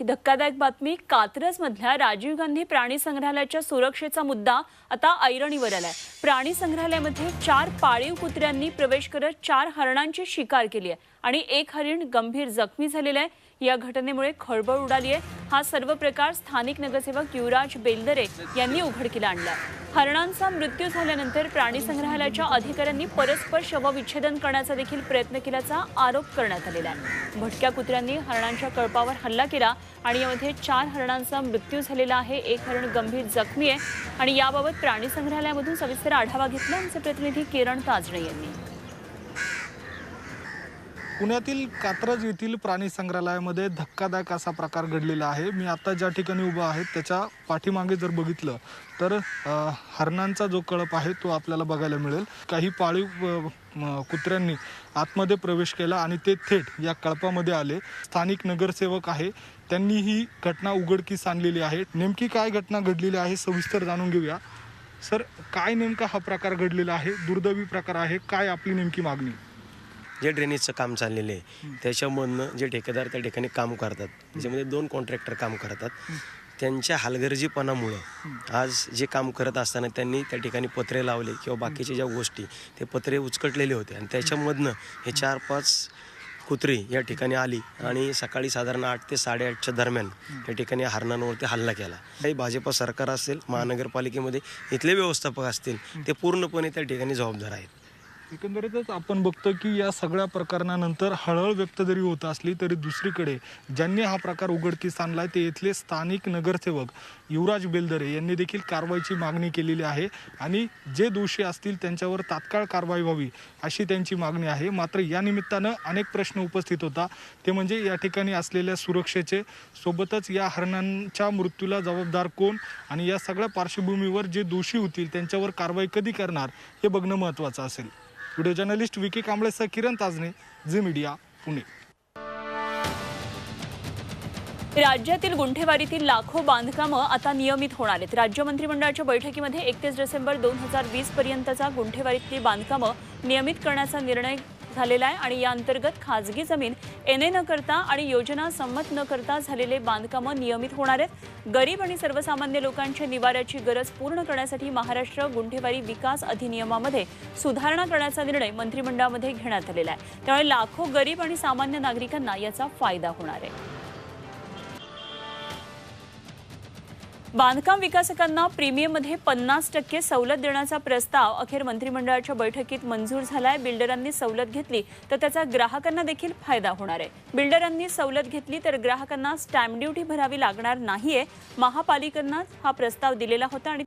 ही धक्कादायक बातमी कात्रजमधल्या राजीव गांधी प्राणी संग्रहालयाच्या सुरक्षेचा मुद्दा आता ऐरणीवर आलाय. प्राणी संग्रहालयामध्ये चार पाळीव कुत्र्यांनी प्रवेश करत चार हरणांची शिकार केली आहे. आणि एक हरिण गंभीर जखमी झालेलं आहे. या घटनेमुळे खळबळ उडाली आहे. हा सर्व प्रकार स्थानिक नगरसेवक युवराज बेलदरे यांनी उघडकीला आणला हरणांचा मृत्यू झाल्यानंतर प्राणी संग्रहालयाच्या अधिकाऱ्यांनी परस्पर शवविच्छेदन करण्याचा देखील प्रयत्न केल्याचा आरोप करण्यात आलेला आहे. भटक्या कुत्र्यांनी हरणांच्या कळपावर हल्ला केला आणि यामध्ये चार हरणांचा मृत्यू झालेला आहे. एक हरण गंभीर जखमी आहे आणि याबाबत प्राणी संग्रहालयामधून सविस्तर आढावा घेतला. आमचे प्रतिनिधी किरण ताजणे यांनी. पुण्यातील कात्रज येथील प्राणी संग्रहालयामध्ये धक्कादायक असा प्रकार घडलेला आहे. मी आता ज्या ठिकाणी उभा आहे त्याच्या पाठीमागे जर बघितलं तर हरणांचा जो कळप आहे तो आपल्याला बघायला मिळेल. काही पाळीव कुत्र्यांनी आतमध्ये प्रवेश केला आणि ते थेट या कळपामध्ये आले. स्थानिक नगरसेवक आहे. त्यांनी ही घटना उघडकीस आणलेली आहे. नेमकी काय घटना घडलेली आहे सविस्तर जाणून घेऊया. सर काय नेमका हा प्रकार घडलेला आहे? दुर्दैवी प्रकार आहे. काय आपली नेमकी मागणी? जे ड्रेनेजचं काम चाललेलं आहे त्याच्यामधनं जे ठेकेदार त्या ठिकाणी काम करतात त्याच्यामध्ये दोन कॉन्ट्रॅक्टर काम करतात. त्यांच्या हलगर्जीपणामुळं आज जे काम करत असताना त्यांनी त्या ठिकाणी पत्रे लावले किंवा बाकीच्या ज्या गोष्टी ते पत्रे उचकटलेले होते. आणि त्याच्यामधनं हे चार पाच कुत्री या ठिकाणी आली आणि सकाळी साधारण आठ ते साडेआठच्या दरम्यान या ठिकाणी हरणांवरती हल्ला केला. काही भाजप सरकार असेल महानगरपालिकेमध्ये इथले व्यवस्थापक असतील ते पूर्णपणे त्या ठिकाणी जबाबदार आहेत. एकंदरीतच आपण बघतो की या सगळ्या प्रकरणानंतर हळहळ व्यक्त जरी होत असली तरी दुसरीकडे ज्यांनी हा प्रकार उघडकीस आणलाय ते इथले स्थानिक नगरसेवक युवराज बेलदरे यांनी देखील कारवाईची मागणी केलेली आहे आणि जे दोषी असतील त्यांच्यावर तात्काळ कारवाई व्हावी अशी त्यांची मागणी आहे. मात्र या निमित्तानं अनेक प्रश्न उपस्थित होता. ते म्हणजे या ठिकाणी असलेल्या सुरक्षेचे. सोबतच या हरणांच्या मृत्यूला जबाबदार कोण आणि या सगळ्या पार्श्वभूमीवर जे दोषी होतील त्यांच्यावर कारवाई कधी करणार हे बघणं महत्त्वाचं असेल. व्हिडिओ जर्नलिस्ट विकी कांबळेसह किरण ताजने झी मीडिया पुणे. राज्यातील गुंठेवारीतील लाखो बांधकामं आता नियमित होणार आहेत. राज्य मंत्रिमंडळाच्या बैठकीमध्ये एकतीस डिसेंबर दोन हजार वीस पर्यंतचा गुंठेवारीतली बांधकामं नियमित करण्याचा निर्णय झालेला आहे आणि या अंतर्गत खाजगी जमीन एन ए न करता आणि योजना संमत न करता झालेले बांधकामं नियमित होणार आहेत. गरीब आणि सर्वसामान्य लोकांच्या निवाऱ्याची गरज पूर्ण करण्यासाठी महाराष्ट्र गुंठेवारी विकास अधिनियमामध्ये सुधारणा करण्याचा निर्णय मंत्रिमंडळामध्ये घेण्यात आलेला आहे. त्यामुळे लाखो गरीब आणि सामान्य नागरिकांना याचा फायदा होणार आहे. बांधकाम विकासकांना प्रीमियममध्ये पन्नास टक्के सवलत देण्याचा प्रस्ताव अखेर मंत्रिमंडळाच्या बैठकीत मंजूर झालाय. बिल्डरांनी सवलत घेतली तर त्याचा ग्राहकांना देखील फायदा होणार आहे. बिल्डरांनी सवलत घेतली तर ग्राहकांना स्टॅम्प ड्युटी भरावी लागणार नाहीये. महापालिकांना हा प्रस्ताव दिलेला होता आणि